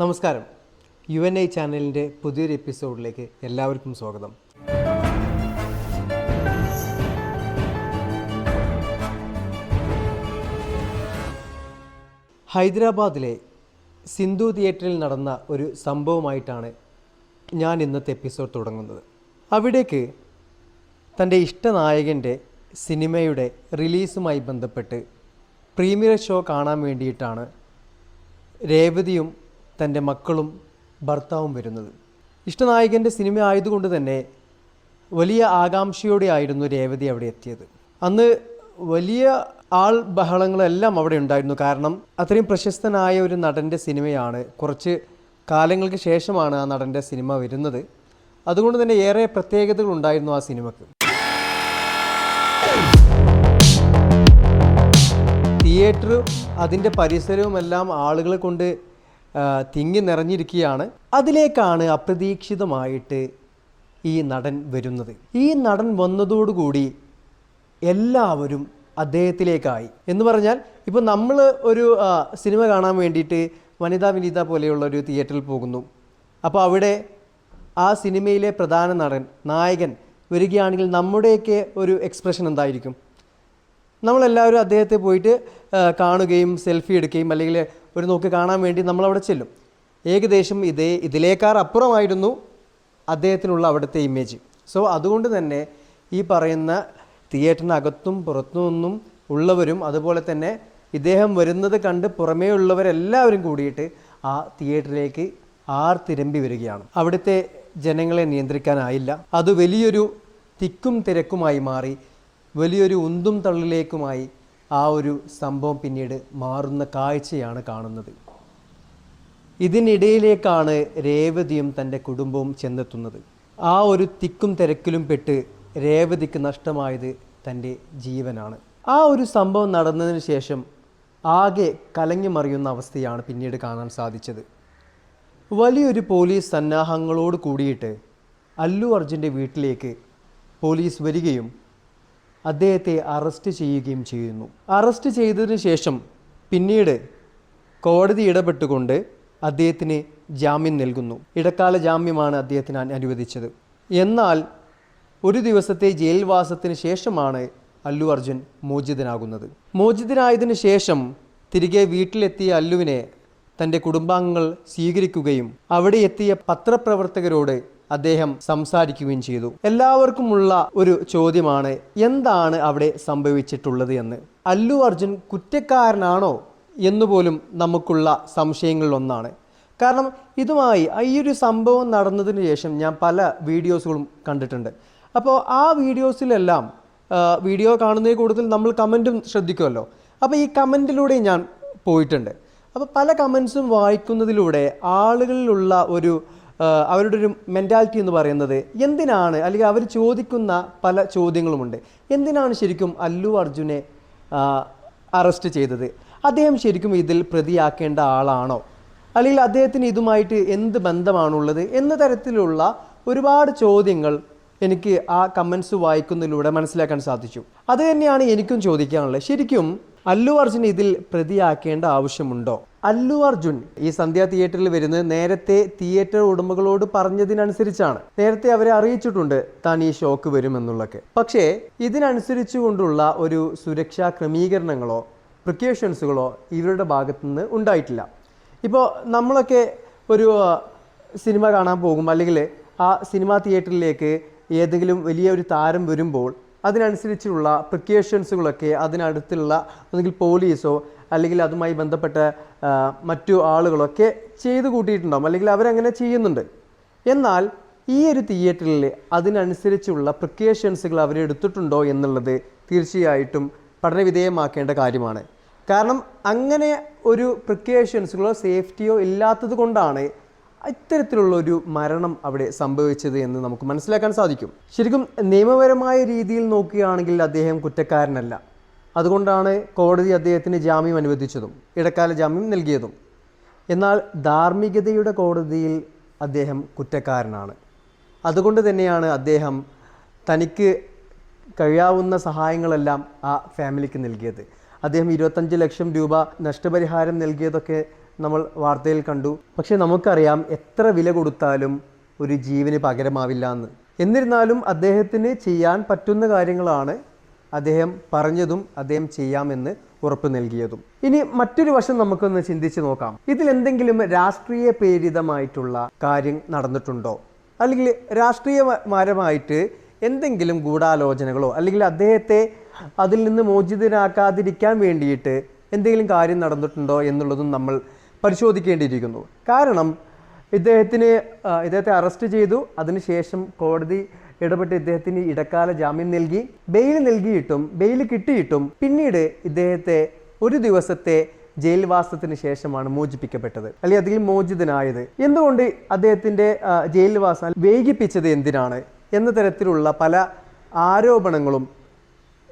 നമസ്കാരം. U N I ചാനലിന്റെ പുതിയൊരു എപ്പിസോഡിലേക്ക് എല്ലാവർക്കും സ്വാഗതം. ഹൈദരാബാദിലെ സിന്ധു തിയേറ്ററിൽ നടന്ന ഒരു സംഭവമായിട്ടാണ് ഞാൻ ഇന്നത്തെ എപ്പിസോഡ് തുടങ്ങുന്നത്. അവിടേക്ക് തന്റെ ഇഷ്ടനായകന്റെ സിനിമയുടെ റിലീസുമായി ബന്ധപ്പെട്ട് പ്രീമിയർ ഷോ കാണാൻ വേണ്ടിയിട്ടാണ് രേവതിയും തന്റെ മക്കളും ഭർത്താവും വരുന്നത്. ഇഷ്ടനായകന്റെ സിനിമ ആയതുകൊണ്ട് തന്നെ വലിയ ആകാംക്ഷയോടെ ആയിരുന്നു രേവതി അവിടെ എത്തിയത്. അന്ന് വലിയ ആൾ ബഹളങ്ങളെല്ലാം അവിടെ ഉണ്ടായിരുന്നു. കാരണം അത്രയും പ്രശസ്തനായ ഒരു നടന്റെ സിനിമയാണ്. കുറച്ച് കാലങ്ങൾക്ക് ശേഷമാണ് ആ നടന്റെ സിനിമ വരുന്നത്. അതുകൊണ്ട് തന്നെ ഏറെ പ്രത്യേകതകൾ ഉണ്ടായിരുന്നു ആ സിനിമക്ക്. തിയേറ്റർ അതിന്റെ പരിസരവുമെല്ലാം ആളുകളെ കൊണ്ട് തിങ്ങി നിറഞ്ഞിരിക്കുകയാണ്. അതിലേക്കാണ് അപ്രതീക്ഷിതമായിട്ട് ഈ നടൻ വരുന്നത്. ഈ നടൻ വന്നതോടുകൂടി എല്ലാവരും അദ്ദേഹത്തിലേക്കായി. എന്ന് പറഞ്ഞാൽ ഇപ്പോൾ നമ്മൾ ഒരു സിനിമ കാണാൻ വേണ്ടിയിട്ട് വനിതാ വിനീത പോലെയുള്ള ഒരു തിയേറ്ററിൽ പോകുന്നു. അപ്പോൾ അവിടെ ആ സിനിമയിലെ പ്രധാന നടൻ നായകൻ വരികയാണെങ്കിൽ നമ്മുടെയൊക്കെ ഒരു എക്സ്പ്രഷൻ എന്തായിരിക്കും? നമ്മളെല്ലാവരും അദ്ദേഹത്തെ പോയിട്ട് കാണുകയും സെൽഫി എടുക്കുകയും അല്ലെങ്കിൽ ഒരു നോക്ക് കാണാൻ വേണ്ടി നമ്മൾ അവിടെ ചെല്ലും. ഏകദേശം ഇതേ ഇതിലേക്കാർ അപ്പുറമായിരുന്നു അദ്ദേഹത്തിനുള്ള അവിടുത്തെ ഇമേജ് സോ അതുകൊണ്ട് തന്നെ ഈ പറയുന്ന തിയേറ്ററിനകത്തും പുറത്തു നിന്നും ഉള്ളവരും അതുപോലെ തന്നെ ഇദ്ദേഹം വരുന്നത് കണ്ട് പുറമേ ഉള്ളവരെല്ലാവരും കൂടിയിട്ട് ആ തിയേറ്ററിലേക്ക് ആർ ആർത്തിരമ്പി വരികയാണ്. അവിടുത്തെ ജനങ്ങളെ നിയന്ത്രിക്കാനായില്ല. അത് വലിയൊരു തിക്കും തിരക്കുമായി മാറി വലിയൊരു ഉന്തും തള്ളിലേക്കുമായി ആ ഒരു സംഭവം പിന്നീട് മാറുന്ന കാഴ്ചയാണ് കാണുന്നത്. ഇതിനിടയിലേക്കാണ് രേവതിയും തന്റെ കുടുംബവും ചെന്നെത്തുന്നത്. ആ ഒരു തിക്കും തിരക്കിലും പെട്ട് രേവതിക്ക് നഷ്ടമായത് തന്റെ ജീവനാണ്. ആ ഒരു സംഭവം നടന്നതിന് ശേഷം ആകെ കലങ്ങിമറിയുന്ന അവസ്ഥയാണ് പിന്നീട് കാണാൻ സാധിച്ചത്. വലിയൊരു പോലീസ് സന്നാഹങ്ങളോട് കൂടിയിട്ട് അല്ലു അർജുന്റെ വീട്ടിലേക്ക് പോലീസ് വരികയും അദ്ദേഹത്തെ അറസ്റ്റ് ചെയ്യുകയും ചെയ്യുന്നു. അറസ്റ്റ് ചെയ്തതിന് ശേഷം പിന്നീട് കോടതി ഇടപെട്ടുകൊണ്ട് അദ്ദേഹത്തിന് ജാമ്യം നൽകുന്നു. ഇടക്കാല ജാമ്യമാണ് അദ്ദേഹത്തിന് അനുവദിച്ചത്. എന്നാൽ ഒരു ദിവസത്തെ ജയിൽവാസത്തിന് ശേഷമാണ് അല്ലു അർജുൻ മോചിതനാകുന്നത്. മോചിതനായതിനു ശേഷം തിരികെ വീട്ടിലെത്തിയ അല്ലുവിനെ തന്റെ കുടുംബാംഗങ്ങൾ സ്വീകരിക്കുകയും അവിടെ എത്തിയ പത്രപ്രവർത്തകരോട് അദ്ദേഹം സംസാരിക്കുകയും ചെയ്തു. എല്ലാവർക്കുമുള്ള ഒരു ചോദ്യമാണ് എന്താണ് അവിടെ സംഭവിച്ചിട്ടുള്ളത് എന്ന്. അല്ലു അർജുൻ കുറ്റക്കാരനാണോ എന്നുപോലും നമുക്കുള്ള സംശയങ്ങളിലൊന്നാണ് കാരണം ഇതുമായി ഈ ഒരു സംഭവം നടന്നതിന് ശേഷം ഞാൻ പല വീഡിയോസുകളും കണ്ടിട്ടുണ്ട്. അപ്പോൾ ആ വീഡിയോസിലെല്ലാം വീഡിയോ കാണുന്നതിൽ കൂടുതൽ നമ്മൾ കമന്റും ശ്രദ്ധിക്കുമല്ലോ. അപ്പോൾ ഈ കമന്റിലൂടെ ഞാൻ പോയിട്ടുണ്ട്. അപ്പോൾ പല കമൻസും വായിക്കുന്നതിലൂടെ ആളുകളിലുള്ള ഒരു അവരുടെ ഒരു മെന്റാലിറ്റി എന്ന് പറയുന്നത് എന്തിനാണ് അല്ലെങ്കിൽ അവർ ചോദിക്കുന്ന പല ചോദ്യങ്ങളുമുണ്ട്. എന്തിനാണ് ശരിക്കും അല്ലു അർജുനെ അറസ്റ്റ് ചെയ്തത്? അദ്ദേഹം ശരിക്കും ഇതിൽ പ്രതിയാക്കേണ്ട ആളാണോ? അല്ലെങ്കിൽ അദ്ദേഹത്തിന് ഇതുമായിട്ട് എന്ത് ബന്ധമാണുള്ളത്? എന്ന തരത്തിലുള്ള ഒരുപാട് ചോദ്യങ്ങൾ എനിക്ക് ആ കമൻസ് വായിക്കുന്നതിലൂടെ മനസ്സിലാക്കാൻ സാധിച്ചു. അത് തന്നെയാണ് എനിക്കും ചോദിക്കാനുള്ളത്. ശരിക്കും അല്ലു അർജുൻ ഇതിൽ പ്രതിയാക്കേണ്ട ആവശ്യമുണ്ടോ? അല്ലു അർജുൻ ഈ സന്ധ്യ തിയേറ്ററിൽ വരുന്നത് നേരത്തെ തിയേറ്റർ ഉടമകളോട് പറഞ്ഞതിനനുസരിച്ചാണ്. നേരത്തെ അവരെ അറിയിച്ചിട്ടുണ്ട് താൻ ഈ ഷോക്ക് വരുമെന്നുള്ളൊക്കെ. പക്ഷേ ഇതിനനുസരിച്ചുകൊണ്ടുള്ള ഒരു സുരക്ഷാ ക്രമീകരണങ്ങളോ പ്രിക്കോഷൻസുകളോ ഇവരുടെ ഭാഗത്തുനിന്ന് ഉണ്ടായിട്ടില്ല. ഇപ്പോൾ നമ്മളൊക്കെ ഒരു സിനിമ കാണാൻ പോകും. അല്ലെങ്കിൽ ആ സിനിമാ തിയേറ്ററിലേക്ക് ഏതെങ്കിലും വലിയ ഒരു താരം വരുമ്പോൾ അതിനനുസരിച്ചുള്ള പ്രിക്കോഷൻസുകളൊക്കെ അതിനടുത്തുള്ള അല്ലെങ്കിൽ പോലീസോ അല്ലെങ്കിൽ അതുമായി ബന്ധപ്പെട്ട മറ്റു ആളുകളൊക്കെ ചെയ്ത് കൂട്ടിയിട്ടുണ്ടാവും അല്ലെങ്കിൽ അവരങ്ങനെ ചെയ്യുന്നുണ്ട്. എന്നാൽ ഈ ഒരു തിയേറ്ററിൽ അതിനനുസരിച്ചുള്ള പ്രിക്കോഷൻസുകൾ അവരെടുത്തിട്ടുണ്ടോ എന്നുള്ളത് തീർച്ചയായിട്ടും പഠനവിധേയമാക്കേണ്ട കാര്യമാണ്. കാരണം അങ്ങനെ ഒരു പ്രിക്കോഷൻസുകളോ സേഫ്റ്റിയോ ഇല്ലാത്തത് കൊണ്ടാണ് ഇത്തരത്തിലുള്ള ഒരു മരണം അവിടെ സംഭവിച്ചത് എന്ന് നമുക്ക് മനസ്സിലാക്കാൻ സാധിക്കും. ശരിക്കും നിയമപരമായ രീതിയിൽ നോക്കുകയാണെങ്കിൽ അദ്ദേഹം കുറ്റക്കാരനല്ല. അതുകൊണ്ടാണ് കോടതി അദ്ദേഹത്തിന് ജാമ്യം അനുവദിച്ചതും ഇടക്കാല ജാമ്യം നൽകിയതും. എന്നാൽ ധാർമ്മികതയുടെ കോടതിയിൽ അദ്ദേഹം കുറ്റക്കാരനാണ്. അതുകൊണ്ട് തന്നെയാണ് അദ്ദേഹം തനിക്ക് കഴിയാവുന്ന സഹായങ്ങളെല്ലാം ആ ഫാമിലിക്ക് നൽകിയത്. അദ്ദേഹം ഇരുപത്തഞ്ച് ലക്ഷം രൂപ നഷ്ടപരിഹാരം നൽകിയതൊക്കെ നമ്മൾ വാർത്തയിൽ കണ്ടു. പക്ഷെ നമുക്കറിയാം എത്ര വില കൊടുത്താലും ഒരു ജീവന് പകരമാവില്ല എന്ന്. എന്നിരുന്നാലും അദ്ദേഹത്തിന് ചെയ്യാൻ പറ്റുന്ന കാര്യങ്ങളാണ് അദ്ദേഹം പറഞ്ഞതും അദ്ദേഹം ചെയ്യാമെന്ന് ഉറപ്പ് നൽകിയതും. ഇനി മറ്റൊരു വശം നമുക്കൊന്ന് ചിന്തിച്ചു നോക്കാം. ഇതിൽ എന്തെങ്കിലും രാഷ്ട്രീയ പ്രേരിതമായിട്ടുള്ള കാര്യം നടന്നിട്ടുണ്ടോ? അല്ലെങ്കിൽ രാഷ്ട്രീയപരമായിട്ട് എന്തെങ്കിലും ഗൂഢാലോചനകളോ അല്ലെങ്കിൽ അദ്ദേഹത്തെ അതിൽ നിന്ന് മോചിതനാക്കാതിരിക്കാൻ വേണ്ടിയിട്ട് എന്തെങ്കിലും കാര്യം നടന്നിട്ടുണ്ടോ എന്നുള്ളതും നമ്മൾ പരിശോധിക്കേണ്ടിയിരിക്കുന്നു. കാരണം ഇദ്ദേഹത്തിന് ഇദ്ദേഹത്തെ അറസ്റ്റ് ചെയ്തു. അതിനുശേഷം കോടതി ഇടപെട്ട് ഇദ്ദേഹത്തിന് ഇടക്കാല ജാമ്യം നൽകി. ബെയിൽ നൽകിയിട്ടും ബെയിൽ കിട്ടിയിട്ടും പിന്നീട് ഇദ്ദേഹത്തെ ഒരു ദിവസത്തെ ജയിൽവാസത്തിന് ശേഷമാണ് മോചിപ്പിക്കപ്പെട്ടത്. അല്ലെങ്കിൽ അതിൽ മോചിതനായത്. എന്തുകൊണ്ട് അദ്ദേഹത്തിന്റെ ആ, ജയിൽവാസം വൈകിപ്പിച്ചത് എന്തിനാണ്? എന്ന തരത്തിലുള്ള പല ആരോപണങ്ങളും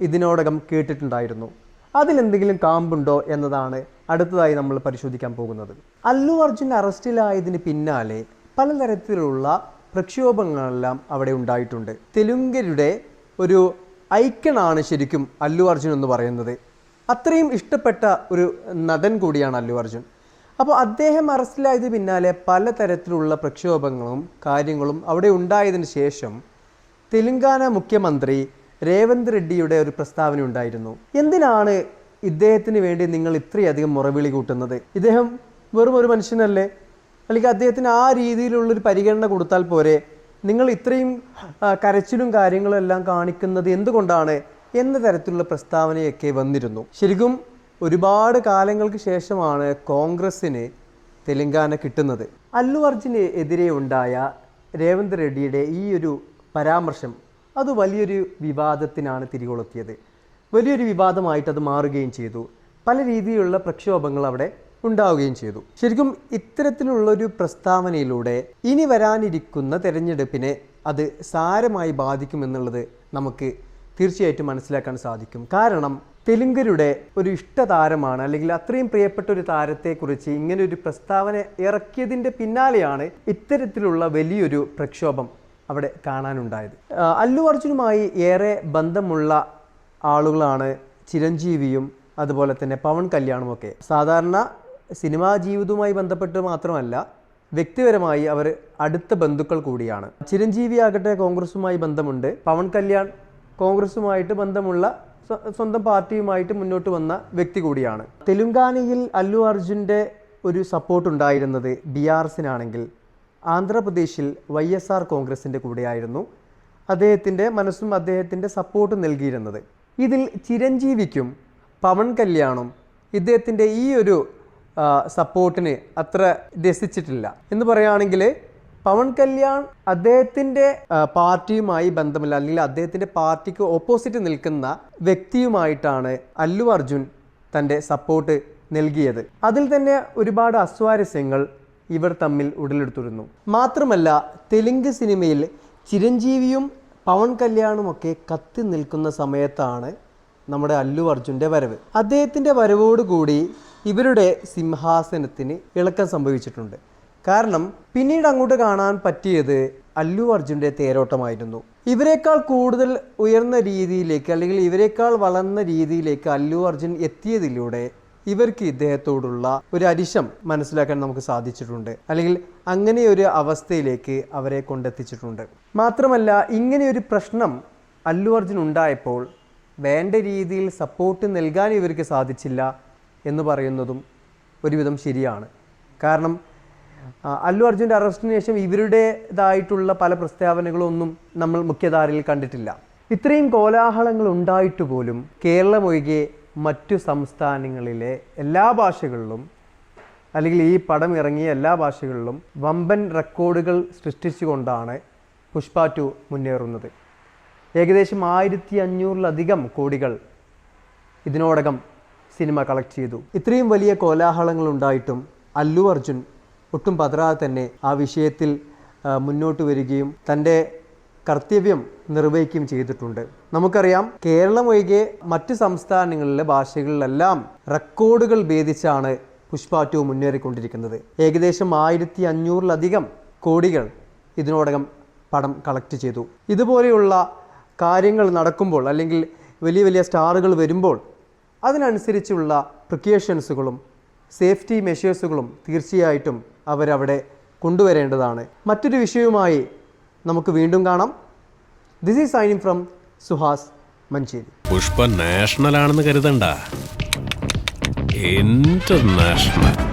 ഇതിനോടകം കേട്ടിട്ടുണ്ടായിരുന്നു. അതിലെന്തെങ്കിലും കാമ്പുണ്ടോ എന്നതാണ് അടുത്തതായി നമ്മൾ പരിശോധിക്കാൻ പോകുന്നത്. അല്ലു അർജുൻ അറസ്റ്റിലായതിന് പിന്നാലെ പലതരത്തിലുള്ള പ്രക്ഷോഭങ്ങളെല്ലാം അവിടെ ഉണ്ടായിട്ടുണ്ട്. തെലുങ്കരുടെ ഒരു ഐക്കണാണ് ശരിക്കും അല്ലു അർജുൻ എന്ന് പറയുന്നത്. അത്രയും ഇഷ്ടപ്പെട്ട ഒരു നടൻ കൂടിയാണ് അല്ലു അർജുൻ. അപ്പോൾ അദ്ദേഹം അറസ്റ്റിലായത് പിന്നാലെ പലതരത്തിലുള്ള പ്രക്ഷോഭങ്ങളും കാര്യങ്ങളും അവിടെ ഉണ്ടായതിനു ശേഷം തെലുങ്കാന മുഖ്യമന്ത്രി രേവന്ത് റെഡ്ഡിയുടെ ഒരു പ്രസ്താവന ഉണ്ടായിരുന്നു. എന്തിനാണ് ഇദ്ദേഹത്തിന് വേണ്ടി നിങ്ങൾ ഇത്രയധികം മുറവിളി കൂട്ടുന്നത്? ഇദ്ദേഹം വെറും ഒരു മനുഷ്യനല്ലേ? അല്ലെങ്കിൽ അദ്ദേഹത്തിന് ആ രീതിയിലുള്ളൊരു പരിഗണന കൊടുത്താൽ പോരെ? നിങ്ങൾ ഇത്രയും കരച്ചിലും കാര്യങ്ങളും എല്ലാം കാണിക്കുന്നത് എന്തുകൊണ്ടാണ് എന്ന തരത്തിലുള്ള പ്രസ്താവനയൊക്കെ വന്നിരുന്നു. ശരിക്കും ഒരുപാട് കാലങ്ങൾക്ക് ശേഷമാണ് കോൺഗ്രസ്സിന് തെലങ്കാന കിട്ടുന്നത്. അല്ലു അർജുന് എതിരെ ഉണ്ടായ രേവന്ത് റെഡ്ഡിയുടെ ഈ ഒരു പരാമർശം അത് വലിയൊരു വിവാദത്തിനാണ് തിരികൊളുത്തിയത്. വലിയൊരു വിവാദമായിട്ട് അത് മാറുകയും ചെയ്തു. പല രീതിയിലുള്ള പ്രക്ഷോഭങ്ങൾ അവിടെ ഉണ്ടാവുകയും ചെയ്തു. ശരിക്കും ഇത്തരത്തിലുള്ളൊരു പ്രസ്താവനയിലൂടെ ഇനി വരാനിരിക്കുന്ന തെരഞ്ഞെടുപ്പിനെ അത് സാരമായി ബാധിക്കുമെന്നുള്ളത് നമുക്ക് തീർച്ചയായിട്ടും മനസ്സിലാക്കാൻ സാധിക്കും. കാരണം തെലുങ്കരുടെ ഒരു ഇഷ്ടതാരമാണ് അല്ലെങ്കിൽ അത്രയും പ്രിയപ്പെട്ട ഒരു താരത്തെക്കുറിച്ച് ഇങ്ങനെ ഒരു പ്രസ്താവന ഇറക്കിയതിന്റെ പിന്നാലെയാണ് ഇത്തരത്തിലുള്ള വലിയൊരു പ്രക്ഷോഭം അവിടെ കാണാനുണ്ടായത്. അല്ലു അർജുനുമായി ഏറെ ബന്ധമുള്ള ആളുകളാണ് ചിരഞ്ജീവിയും അതുപോലെ തന്നെ പവൻ കല്യാണുമൊക്കെ. സാധാരണ സിനിമാ ജീവിതവുമായി ബന്ധപ്പെട്ട് മാത്രമല്ല വ്യക്തിപരമായി അവർ അടുത്ത ബന്ധുക്കൾ കൂടിയാണ്. ചിരഞ്ജീവി ആകട്ടെ കോൺഗ്രസുമായി ബന്ധമുണ്ട്. പവൻ കല്യാൺ കോൺഗ്രസുമായിട്ട് ബന്ധമുള്ള സ്വന്തം പാർട്ടിയുമായിട്ട് മുന്നോട്ട് വന്ന വ്യക്തി കൂടിയാണ്. തെലുങ്കാനയിൽ അല്ലു അർജുന്റെ ഒരു സപ്പോർട്ട് ഉണ്ടായിരുന്നത് ബി ആർ എസിനാണെങ്കിൽ. ആന്ധ്രാപ്രദേശിൽ വൈ എസ് ആർ കോൺഗ്രസിന്റെ കൂടെയായിരുന്നു അദ്ദേഹത്തിന്റെ മനസ്സും അദ്ദേഹത്തിന്റെ സപ്പോർട്ട് നൽകിയിരുന്നത്. ഇതിൽ ചിരഞ്ജീവിക്കും പവൻ കല്യാണും ഇദ്ദേഹത്തിന്റെ ഈ ഒരു സപ്പോർട്ടിന് അത്ര രസിച്ചിട്ടില്ല. എന്ന് പറയുകയാണെങ്കിൽ പവൻ കല്യാൺ അദ്ദേഹത്തിന്റെ പാർട്ടിയുമായി ബന്ധമില്ല അല്ലെങ്കിൽ അദ്ദേഹത്തിന്റെ പാർട്ടിക്ക് ഓപ്പോസിറ്റ് നിൽക്കുന്ന വ്യക്തിയുമായിട്ടാണ് അല്ലു അർജുൻ തന്റെ സപ്പോർട്ട് നൽകിയത്. അതിൽ തന്നെ ഒരുപാട് അസ്വാരസ്യങ്ങൾ ഇവർ തമ്മിൽ ഉടലെടുത്തിരുന്നു. മാത്രമല്ല തെലുങ്ക് സിനിമയിൽ ചിരഞ്ജീവിയും പവൻ കല്യാണുമൊക്കെ കത്തി നിൽക്കുന്ന സമയത്താണ് നമ്മുടെ അല്ലു അർജുന്റെ വരവ്. അദ്ദേഹത്തിന്റെ വരവോടുകൂടി ഇവരുടെ സിംഹാസനത്തിന് ഇളക്കം സംഭവിച്ചിട്ടുണ്ട്. കാരണം പിന്നീട് അങ്ങോട്ട് കാണാൻ പറ്റിയത് അല്ലു അർജുന്റെ തേരോട്ടമായിരുന്നു. ഇവരെക്കാൾ കൂടുതൽ ഉയർന്ന രീതിയിലേക്ക് അല്ലെങ്കിൽ ഇവരെക്കാൾ വളർന്ന രീതിയിലേക്ക് അല്ലു അർജുൻ എത്തിയതിലൂടെ ഇവർക്ക് ഇദ്ദേഹത്തോടുള്ള ഒരു അരിശം മനസ്സിലാക്കാൻ നമുക്ക് സാധിച്ചിട്ടുണ്ട്. അല്ലെങ്കിൽ അങ്ങനെ ഒരു അവസ്ഥയിലേക്ക് അവരെ കൊണ്ടെത്തിച്ചിട്ടുണ്ട്. മാത്രമല്ല ഇങ്ങനെയൊരു പ്രശ്നം അല്ലു അർജുൻ ഉണ്ടായപ്പോൾ വേണ്ട രീതിയിൽ സപ്പോർട്ട് നൽകാൻ ഇവർക്ക് സാധിച്ചില്ല എന്ന് പറയുന്നതും ഒരുവിധം ശരിയാണ്. കാരണം അല്ലു അർജുന്റെ അറസ്റ്റിന് ശേഷം ഇവരുടേതായിട്ടുള്ള പല പ്രസ്താവനകളൊന്നും നമ്മൾ മുഖ്യധാരയിൽ കണ്ടിട്ടില്ല. ഇത്രയും കോലാഹലങ്ങൾ ഉണ്ടായിട്ട് പോലും കേരളമൊഴികെ മറ്റു സംസ്ഥാനങ്ങളിലെ എല്ലാ ഭാഷകളിലും അല്ലെങ്കിൽ ഈ പടം ഇറങ്ങിയ എല്ലാ ഭാഷകളിലും വമ്പൻ റെക്കോർഡുകൾ സൃഷ്ടിച്ചുകൊണ്ടാണ് പുഷ്പ ടു മുന്നേറുന്നത്. ഏകദേശം ആയിരത്തി അഞ്ഞൂറിലധികം കോടികൾ ഇതിനോടകം സിനിമ കളക്ട് ചെയ്തു. ഇത്രയും വലിയ കോലാഹലങ്ങൾ ഉണ്ടായിട്ടും അല്ലു അർജുൻ ഒട്ടും പതറാതെ തന്നെ ആ വിഷയത്തിൽ മുന്നോട്ട് വരികയും തന്റെ കർത്തവ്യം നിർവഹിക്കുകയും ചെയ്തിട്ടുണ്ട്. നമുക്കറിയാം കേരളം ഒഴികെ മറ്റ് സംസ്ഥാനങ്ങളിലെ ഭാഷകളിലെല്ലാം റെക്കോർഡുകൾ ഭേദിച്ചാണ് പുഷ്പ ടു മുന്നേറിക്കൊണ്ടിരിക്കുന്നത്. ഏകദേശം ആയിരത്തി അഞ്ഞൂറിലധികം കോടികൾ ഇതിനോടകം പണം കളക്ട് ചെയ്തു. ഇതുപോലെയുള്ള കാര്യങ്ങൾ നടക്കുമ്പോൾ അല്ലെങ്കിൽ വലിയ വലിയ സ്റ്റാറുകൾ വരുമ്പോൾ അതിനനുസരിച്ചുള്ള പ്രിക്കോഷൻസുകളും സേഫ്റ്റി മെഷേഴ്സുകളും തീർച്ചയായിട്ടും അവരവിടെ കൊണ്ടുവരേണ്ടതാണ്. മറ്റൊരു വിഷയവുമായി നമുക്ക് വീണ്ടും കാണാം. This is signing from Suhas Manjeri Pushpa national ആണെന്ന് കരുതണ്ട. ഇന്റർനാഷണൽ